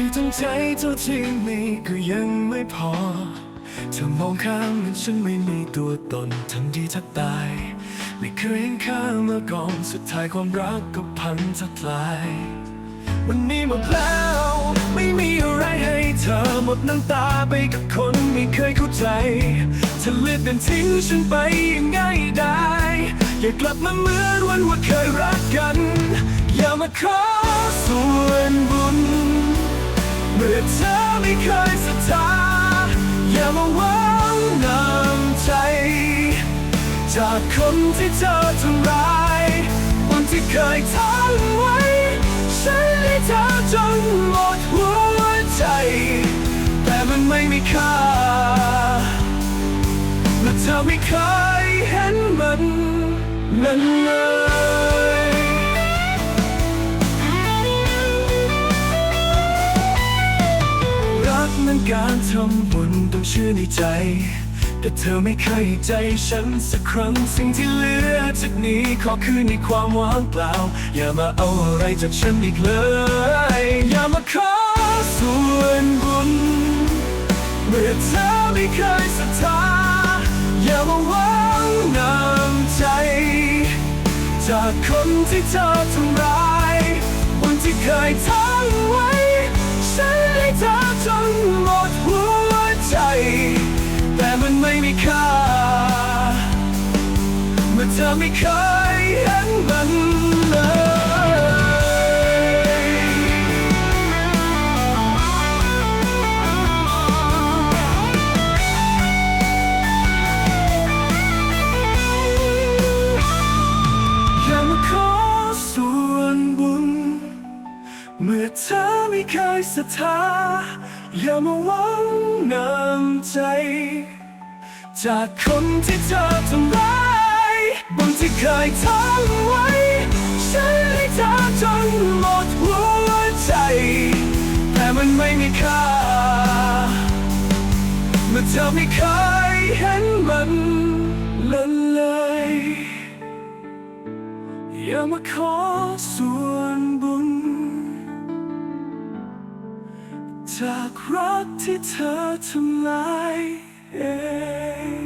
คือทั้งใจเท่าที่มีก็ยังไม่พอเธอมองข้ามเหมือนฉันไม่มีตัวตนทั้งดีแทัตาย ไม่เคยเห็นค่ามาก่อนสุดท้ายความรักก็พันทลาย วันนี้หมดแล้ว ไม่มีอะไรให้เธอหมดน้ำตาไปกับคนไม่เคยเข้าใจเธอเลือกเดินทิ้งฉันไปยังง่ายได้ อย่ากลับมาเหมือนวันว่าเคยรักกัน อย่ามาขอส่วนบุญ เมื่อเธอไม่เคยศรัทธาอย่ามาหวังนำใจ จากคนที่เธอทำร้ายวันที่เคยทั้งไว้ ฉันให้เธอจนหมดหัวใจ แต่มันไม่มีค่าและเธอไม่เคยเห็นมันนั้นเลย นั้นการทำบุญต้องเชื่อในใจ แต่เธอไม่เคยใจฉันสักครั้ง สิ่งที่เหลือจากนี้ขอคืนในความว่างเปล่า อย่ามาเอาอะไรจากฉันอีกเลย อย่ามาขอส่วนบุญ เมื่อเธอไม่เคยศรัทธาอย่ามาหวังน้ำใจ จากคนที่เธอทำร้ายวันที่เคยทั้ง ไม่ค่า เมื่อเธอไม่เคยเห็นมันเลยอย่ามาขอส่วนบุญ เมื่อเธอไม่เคยศรัทธาอย่ามาหวังน้ำใจ จากคนที่เธอทำร้ายบางที่เคยทำไว้ ฉันให้เธอจนหมดหัวใจ แต่มันไม่มีค่า เมื่อเธอไม่เคยเห็นมันลยเลยอย่ามาขอส่วนบุญ จากรักที่เธอทำลาย เอง